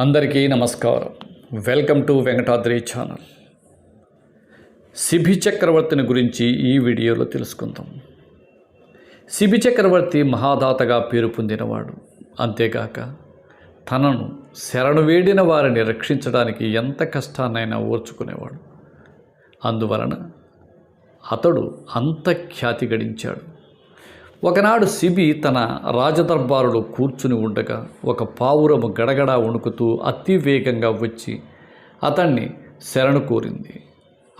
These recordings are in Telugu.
అందరికీ నమస్కారం. Welcome to Venkatadri channel CB చక్రవర్తిని గురించి ఈ వీడియోలో తెలుసుకుందాం. సిబి చక్రవర్తి మహాదాతగా పేరు పొందినవాడు. అంతేగాక తనను శరణు వేడిన వారిని రక్షించడానికి ఎంత కష్టాన్నైనా ఓర్చుకునేవాడు. అందువలన అతడు అంత ఖ్యాతి గడించాడు. ఒకనాడు సిబి తన రాజదర్బారులో కూర్చుని ఉండగా ఒక పావురము గడగడ వణుకుతూ అతి వేగంగా వచ్చి అతన్ని శరణు కోరింది.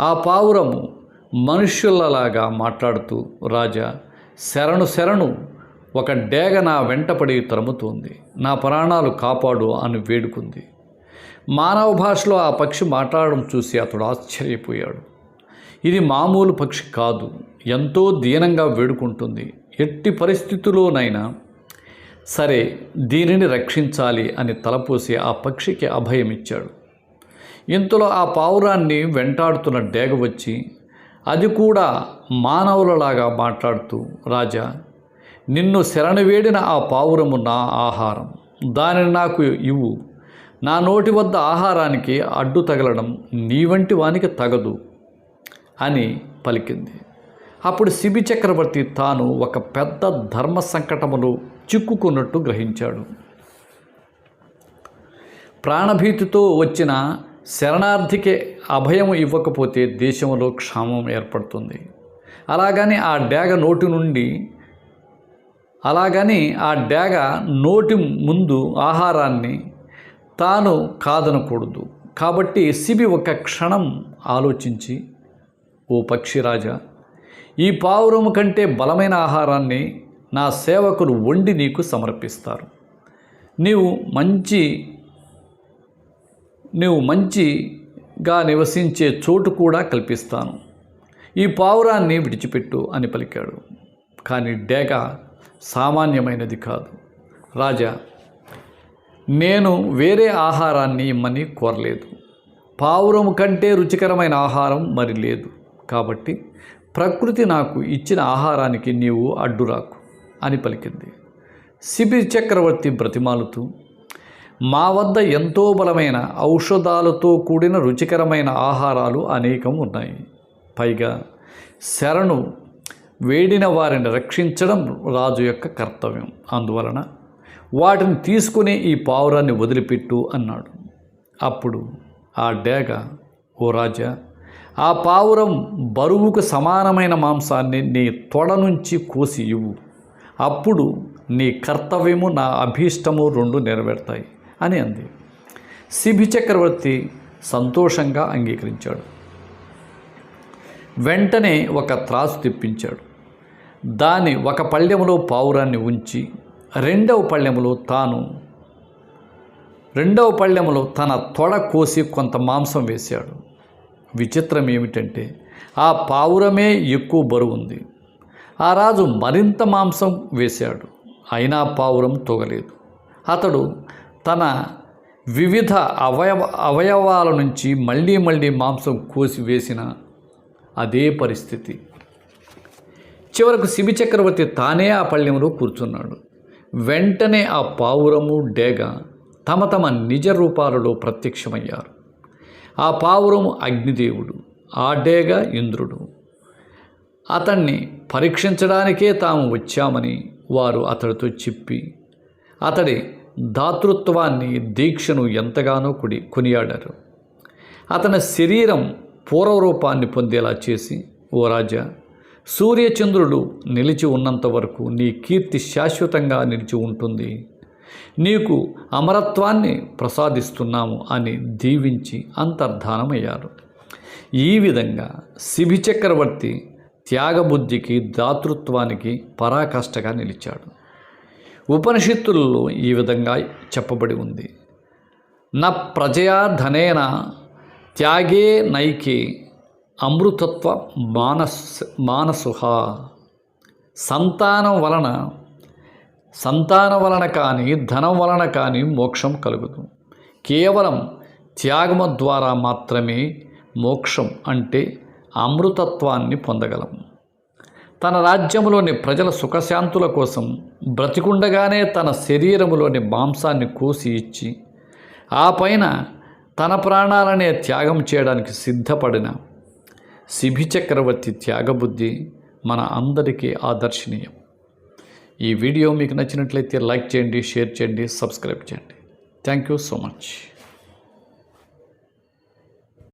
ఆ పావురము మనుష్యులలాగా మాట్లాడుతూ రాజా శరణు శరణు ఒక డేగ నా వెంటపడి తరుముతోంది. నా ప్రాణాలు కాపాడు అని వేడుకుంది. మానవ భాషలో ఆ పక్షి మాట్లాడడం చూసి అతడు ఆశ్చర్యపోయాడు. ఇది మామూలు పక్షి కాదు. ఎంతో దీనంగా వేడుకుంటుంది. ఎట్టి పరిస్థితుల్లోనైనా సరే దీనిని రక్షించాలి అని తలపోసి ఆ పక్షికి అభయమిచ్చాడు. ఇంతలో ఆ పావురాన్ని వెంటాడుతున్న డేగ వచ్చి అది కూడా మానవులలాగా మాట్లాడుతూ రాజా నిన్ను శరణు వేడిన ఆ పావురము నా ఆహారం. దానిని నాకు ఇవ్వు. నా నోటి వద్ద ఆహారానికి అడ్డు తగలడం నీ వంటి వానికి తగదు అని పలికింది. అప్పుడు శిబి చక్రవర్తి తాను ఒక పెద్ద ధర్మ సంకటములో చిక్కుకున్నట్టు గ్రహించాడు. ప్రాణభీతితో వచ్చిన శరణార్థికే అభయం ఇవ్వకపోతే దేశంలో క్షామం ఏర్పడుతుంది. అలాగని ఆ డేగ నోటి నుండి అలాగని ఆ డేగ నోటి ముందు ఆహారాన్ని తాను కాదనకూడదు. కాబట్టి శిబి ఒక క్షణం ఆలోచించి ఓ పక్షిరాజా ఈ పావురము కంటే బలమైన ఆహారాన్ని నా సేవకులు వండి నీకు సమర్పిస్తారు. నీవు మంచి నీవు మంచిగా నివసించే చోటు కూడా కల్పిస్తాను. ఈ పావురాన్ని విడిచిపెట్టు అని పలికాడు. కానీ డేగ సామాన్యమైనది కాదు. రాజా నేను వేరే ఆహారాన్ని ఇమ్మని కోరలేదు. పావురం కంటే రుచికరమైన ఆహారం మరి లేదు. కాబట్టి ప్రకృతి నాకు ఇచ్చిన ఆహారానికి నీవు అడ్డురాకు అని పలికింది. శిబిర్ చక్రవర్తి బ్రతిమాలుతూ మా వద్ద ఎంతో బలమైన ఔషధాలతో కూడిన రుచికరమైన ఆహారాలు అనేకం ఉన్నాయి. పైగా శరణు వేడిన వారిని రక్షించడం రాజు యొక్క కర్తవ్యం. అందువలన వాటిని తీసుకునే ఈ పావురాన్ని వదిలిపెట్టు అన్నాడు. అప్పుడు ఆ డేగ ఓ రాజా ఆ పావురం బరువుకు సమానమైన మాంసాన్ని నీ తొడ నుంచి కోసి ఇవ్వు అప్పుడు నీ కర్తవ్యము నా అభీష్టము రెండు నెరవేరుతాయి అని అంది. శిబి చక్రవర్తి సంతోషంగా అంగీకరించాడు. వెంటనే ఒక త్రాసు తెప్పించాడు. దాని ఒక పళ్ళెములో పావురాన్ని ఉంచి రెండవ పళ్ళెములో తాను రెండవ పళ్ళెములో తన తొడ కోసి కొంత మాంసం వేశాడు. విచిత్రం ఏమిటంటే ఆ పావురమే ఎక్కువ బరువు ఉంది ఆ రాజు మరింత మాంసం వేశాడు. అయినా పావురం తొగలేదు. అతడు తన వివిధ అవయవ అవయవాల నుంచి మళ్ళీ మళ్ళీ మాంసం కోసి వేసిన అదే పరిస్థితి. చివరకు శిబి చక్రవర్తి తానే ఆ పళ్ళెంలో కూర్చున్నాడు. వెంటనే ఆ పావురము డేగ తమ తమ నిజ రూపాలలో ప్రత్యక్షమయ్యారు. ఆ పావురము అగ్నిదేవుడు ఆ డేగ ఇంద్రుడు. అతన్ని పరీక్షించడానికే తాము వచ్చామని వారు అతడితో చెప్పి అతడి దాతృత్వాన్ని దీక్షను ఎంతగానో కుడి కొనియాడారు. అతని శరీరం పూర్వరూపాన్ని పొందేలా చేసి ఓ రాజా సూర్యచంద్రుడు నిలిచి ఉన్నంత వరకు నీ కీర్తి శాశ్వతంగా నిలిచి ఉంటుంది. నీకు అమరత్వాన్ని ప్రసాదిస్తున్నాము అని దీవించి అంతర్ధానమయ్యారు. ఈ విధంగా శిబి చక్రవర్తి త్యాగబుద్ధికి దాతృత్వానికి పరాకాష్ఠగా నిలిచాడు. ఉపనిషత్తులలో ఈ విధంగా చెప్పబడి ఉంది. న ప్రజయా ధనేన త్యాగే నైకే అమృతత్వ మానస్ మానసుహ. సంతానం వలన సంతానం వలన కానీ ధనం వలన కానీ మోక్షం కలుగుతుంది కేవలం త్యాగము ద్వారా మాత్రమే మోక్షం అంటే అమృతత్వాన్ని పొందగలం. తన రాజ్యములోని ప్రజల సుఖశాంతుల కోసం బ్రతికుండగానే తన శరీరములోని మాంసాన్ని కోసి ఇచ్చి ఆ పైన తన ప్రాణాలనే త్యాగం చేయడానికి సిద్ధపడిన శిబి చక్రవర్తి త్యాగబుద్ధి మన అందరికీ ఆదర్శనీయం. ఈ వీడియో మీకు నచ్చినట్లయితే లైక్ చేయండి షేర్ చేయండి సబ్స్క్రైబ్ చేయండి. Thank you so much